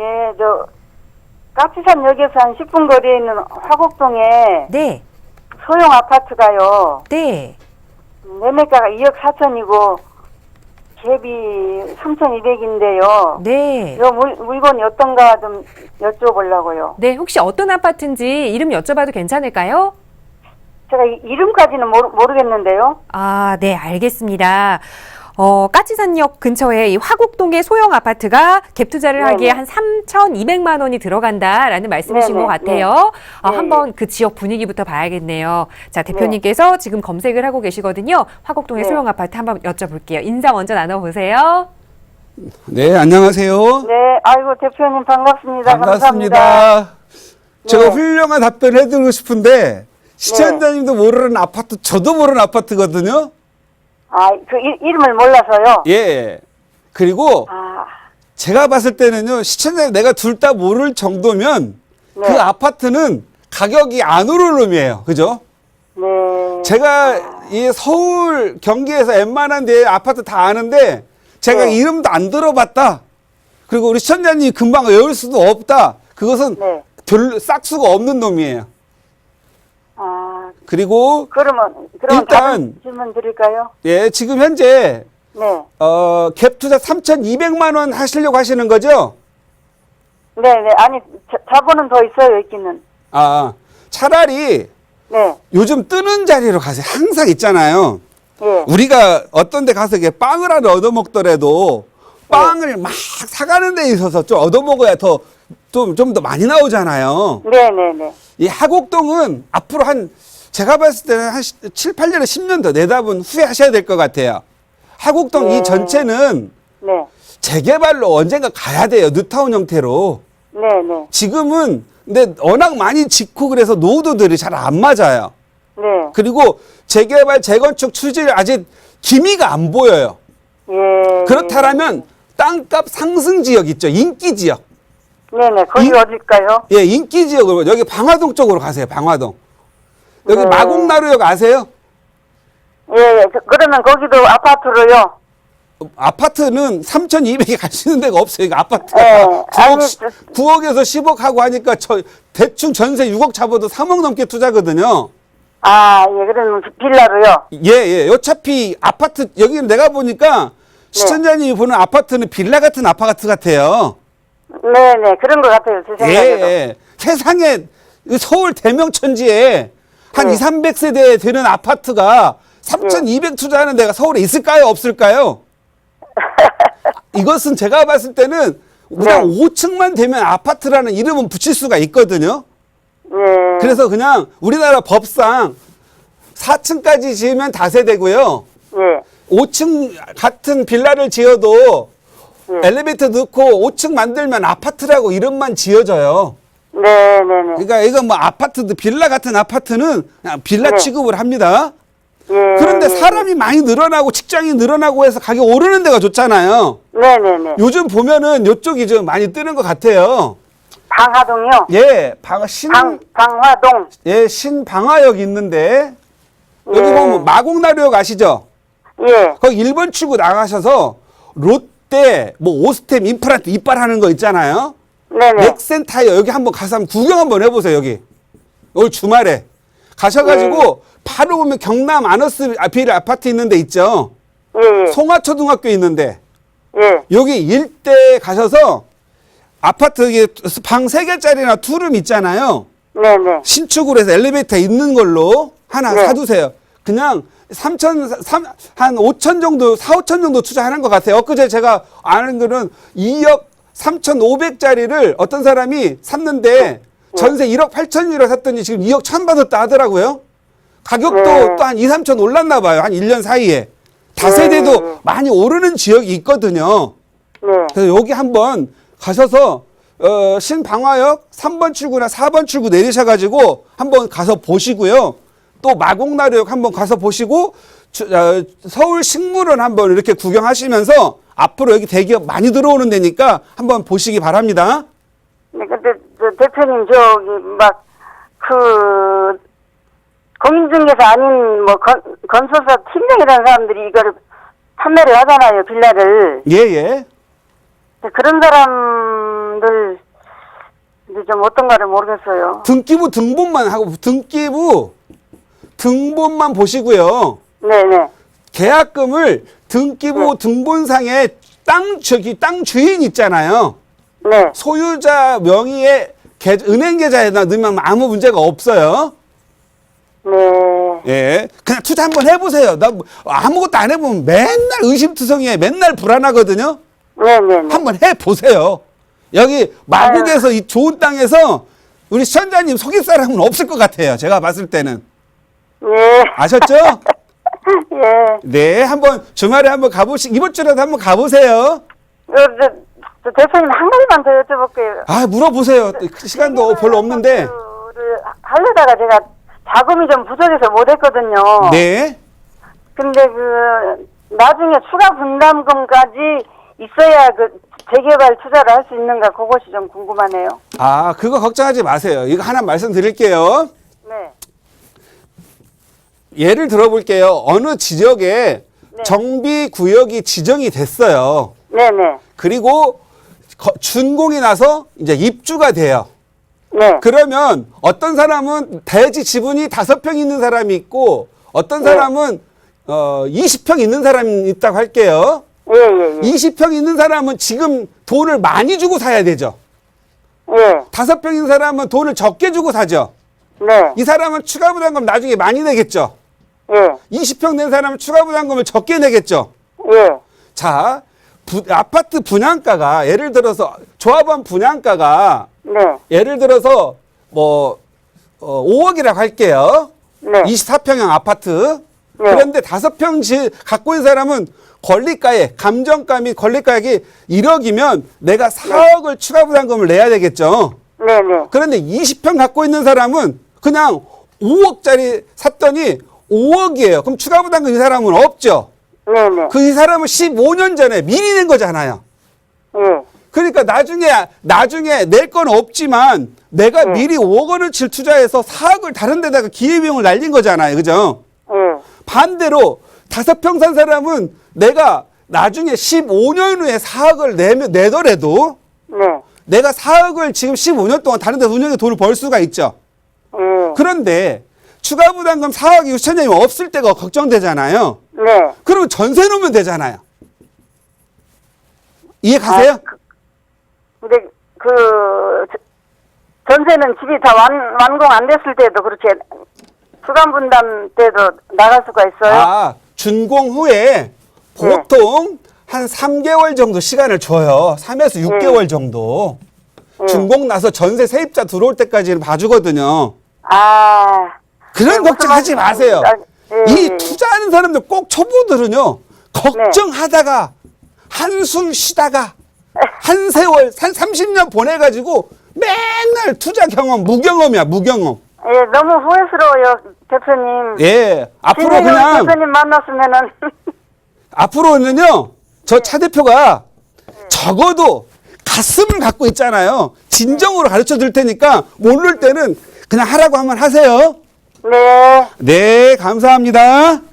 예, 저 까치산역에서 한 10분 거리에 있는 화곡동에 네. 소형 아파트가요. 네. 매매가가 2억 4천이고 갭이 3,200인데요. 네. 이 물, 물건이 어떤가 좀 여쭤보려고요. 네, 혹시 어떤 아파트인지 이름 여쭤봐도 괜찮을까요? 제가 이- 이름까지는 모르, 모르겠는데요. 아, 네, 알겠습니다. 어, 까치산역 근처에 이 화곡동의 소형 아파트가 갭 투자를 네네. 하기에 한 3,200만 원이 들어간다라는 말씀이신 네네, 것 같아요. 어, 네. 한번 그 지역 분위기부터 봐야겠네요. 자, 대표님께서 지금 검색을 하고 계시거든요. 화곡동의 네. 소형 아파트 한번 여쭤볼게요. 인사 먼저 나눠보세요. 네, 안녕하세요. 네, 아이고 대표님 반갑습니다. 감사합니다. 반갑습니다. 제가 네. 훌륭한 답변을 해드리고 싶은데 시청자님도 모르는 아파트, 저도 모르는 아파트거든요. 아, 그 이, 이름을 몰라서요. 예. 그리고 아, 제가 봤을 때는요, 시청자 내가 둘 다 모를 정도면 네. 그 아파트는 가격이 안 오를 놈이에요. 그죠? 네. 제가 이 서울 경기에서 웬만한 데 아파트 다 아는데 제가 네. 이름도 안 들어봤다. 그리고 우리 시청자님 금방 외울 수도 없다. 그것은 네. 별 싹수가 없는 놈이에요. 아, 그리고 그러면 그러면 일단- 질문 드릴까요? 예, 지금 현재 네. 어, 갭 투자 3,200만 원 하시려고 하시는 거죠? 네, 네. 아니, 자, 자본은 더 있어요, 있기는. 아, 차라리 네. 요즘 뜨는 자리로 가세요. 항상 있잖아요. 예. 우리가 어떤 데 가서 이게 빵을 하나 얻어먹더라도 빵을 막 사가는 데 있어서 좀 얻어먹어야 더, 좀, 좀 더 많이 나오잖아요. 네, 네, 네. 이 하곡동은 앞으로 한, 제가 봤을 때는 한 7, 8년에 10년 더 내다본 후에 하셔야 될 것 같아요. 하곡동 네. 이 전체는 네. 재개발로 언젠가 가야 돼요. 뉴타운 형태로. 네, 네. 지금은 근데 워낙 많이 짓고 그래서 노후도들이 잘 안 맞아요. 네. 그리고 재개발, 재건축 추진이 아직 기미가 안 보여요. 예. 그렇다면 땅값 상승 지역 있죠. 인기 지역. 네, 네. 거기 이- 어딜까요? 예, 인기 지역으로 여기 방화동 쪽으로 가세요. 방화동. 여기 네. 마곡나루역 아세요? 예, 예. 그, 그러면 거기도 아파트로요. 아파트는 3,200에 갈수 있는 데가 없어요. 이거 아파트. 네. 9억, 아니, 9억에서 10억 하고 하니까 저 대충 전세 6억 잡아도 3억 넘게 투자거든요. 아, 예. 그러면 빌라로요. 예, 예. 어차피 아파트, 여기는 내가 보니까 시청자님이 보는 아파트는 빌라 같은 아파트 같아요. 네, 네. 그런 것 같아요. 제 예, 생각에도. 예. 세상에 이 서울 대명천지에 한 네. 2, 300세대 되는 아파트가 3,200 투자하는 데가 서울에 있을까요? 없을까요? 이것은 제가 봤을 때는 그냥 네. 5층만 되면 아파트라는 이름은 붙일 수가 있거든요. 예. 그래서 그냥 우리나라 법상 4층까지 지으면 다세대고요. 예. 5층 같은 빌라를 지어도 예. 엘리베이터 넣고 5층 만들면 아파트라고 이름만 지어져요. 네, 네, 네. 그러니까 이거 뭐 아파트도 빌라 같은 아파트는 그냥 빌라 네. 취급을 합니다. 예. 그런데 예. 사람이 많이 늘어나고 직장이 늘어나고 해서 가격 오르는 데가 좋잖아요. 네, 네, 네. 요즘 보면은 이쪽이 좀 많이 뜨는 것 같아요. 방화동이요. 예, 방, 신, 방, 방화동. 예, 신방화역 있는데 여기 예. 보면 마곡나루역 아시죠? 예. 거기 1번 출구 나가셔서 롯데, 뭐 오스템, 인프라트 이빨하는 거 있잖아요. 네, 네. 넥센타이어 여기 한번 가서 한번 구경 한번 해보세요 여기 올 주말에 가셔가지고 바로 보면 경남 아너스 빌 아파트 있는 데 있죠 예, 예. 송화초등학교 있는데 예. 여기 일대 가셔서 아파트 이게 방 세 개짜리나 투룸 있잖아요 네, 네. 신축으로 해서 엘리베이터 있는 걸로 하나 네. 사두세요 그냥 3천, 3, 한 5천 정도, 4, 5천 정도 투자하는 것 같아요. 엊그제 제가 아는 거는 2억 3,500짜리를 어떤 사람이 샀는데 전세 1억 8천이라 샀더니 지금 2억 1천 받았다 하더라고요. 가격도 네. 또한 2, 3천 올랐나 봐요. 한 1년 사이에. 다세대도 네. 많이 오르는 지역이 있거든요. 네. 그래서 여기 한번 가셔서 어, 신방화역 3번 출구나 4번 출구 내리셔가지고 한번 가서 보시고요. 또 마곡나루역 한번 가서 보시고 주- 어, 서울 식물원 한번 이렇게 구경하시면서 앞으로 여기 대기업 많이 들어오는 데니까 한번 보시기 바랍니다. 네, 근데 저 대표님 저기 막그 공인중개사 아닌 뭐 건, 건설사 팀장이라는 사람들이 이거를 판매를 하잖아요 빌라를 예, 예. 근데 그런 사람들은 늘 이제 좀 어떤가를 모르겠어요. 등기부 등본만 하고 등기부 등본만 보시고요. 네네. 계약금을 등기부 네. 등본상에 땅 저기 땅 주인 있잖아요. 네. 소유자 명의의 계- 은행 계좌에다 넣으면 아무 문제가 없어요. 네. 예, 그냥 투자 한번 해보세요. 나 뭐 아무것도 안 해보면 맨날 의심투성이에 맨날 불안하거든요. 네 네 네. 한번 해보세요. 여기 마국에서 이 좋은 땅에서 우리 시청자님 속일 사람은 없을 것 같아요. 제가 봤을 때는 예. 아셨죠? 예. 네, 한번 주말에 한번 가보시 이번 주라도 한번 가보세요. 어, 저, 저 대표님 한 가지만 더 여쭤볼게요. 아 물어보세요. 시간도 별로 없는데. 를 하려다가 제가 자금이 좀 부족해서 못했거든요. 네. 근데 그 나중에 추가 분담금까지 있어야 그 재개발 투자를 할 수 있는가 그것이 좀 궁금하네요. 아 그거 걱정하지 마세요. 이거 하나 말씀드릴게요. 네. 예를 들어볼게요. 어느 지역에 네. 정비 구역이 지정이 됐어요. 네네. 그리고 거- 준공이 나서 이제 입주가 돼요. 네. 그러면 어떤 사람은 대지 지분이 다섯 평 있는 사람이 있고 어떤 네. 사람은 어 20평 있는 사람이 있다고 할게요. 예, 예, 예. 20평 있는 사람은 지금 돈을 많이 주고 사야 되죠. 예. 다섯 평 있는 사람은 돈을 적게 주고 사죠. 네. 이 사람은 추가 부담금 나중에 많이 내겠죠. 예. 20평 낸 사람은 추가 부담금을 적게 내겠죠. 예. 자, 부- 아파트 분양가가 예를 들어서 조합원 분양가가 네. 예를 들어서 뭐 어, 5억이라고 할게요. 네. 24평형 아파트. 네. 그런데 다섯 평지 갖고 있는 사람은 권리가액, 감정가 및 권리가액이 1억이면 내가 4억을 추가 부담금을 내야 되겠죠. 네 네. 그런데 20평 갖고 있는 사람은 그냥 5억짜리 샀더니 5억이에요. 그럼 추가 부담금 이 사람은 없죠. 네네. 그 이 사람은 15년 전에 미리 낸 거잖아요. 예. 그러니까 나중에 나중에 낼 건 없지만 내가 네. 미리 5억 원어치를 투자해서 4억을 다른 데다가 기회비용을 날린 거잖아요. 그죠? 예. 반대로 다섯 평 산 사람은 내가 나중에 15년 후에 4억을 내면 내더라도 네. 내가 4억을 지금 15년 동안 다른 데 운영해 돈을 벌 수가 있죠. 예. 그런데 추가 부담금 4억 6천이면 없을 때가 걱정되잖아요. 네. 그러면 전세 놓으면 되잖아요. 이해 가세요? 아, 그, 근데 그 저- 전세는 집이 다 완, 완공 안 됐을 때도 그렇게 수감 분담 때도 나갈 수가 있어요. 아, 준공 후에 보통 한 3개월 정도 시간을 줘요. 3에서 6개월 정도. 예. 준공 나서 전세 세입자 들어올 때까지는 봐주거든요. 아. 그런 네, 걱정하지 마세요. 아, 예, 이 예. 투자하는 사람들 꼭 초보들은요. 걱정하다가 한숨 쉬다가 한 세월, 한 30년 보내 가지고 맨날 투자 경험, 무경험이야, 무경험. 예, 너무 후회스러워요, 대표님. 예. 앞으로 진행을 그냥 대표님 만났으면은 앞으로는요, 저 네. 차 대표가 적어도 가슴을 갖고 있잖아요. 진정으로 가르쳐 줄 테니까 모를 때는 그냥 하라고 하면 하세요. 네. 네, 감사합니다.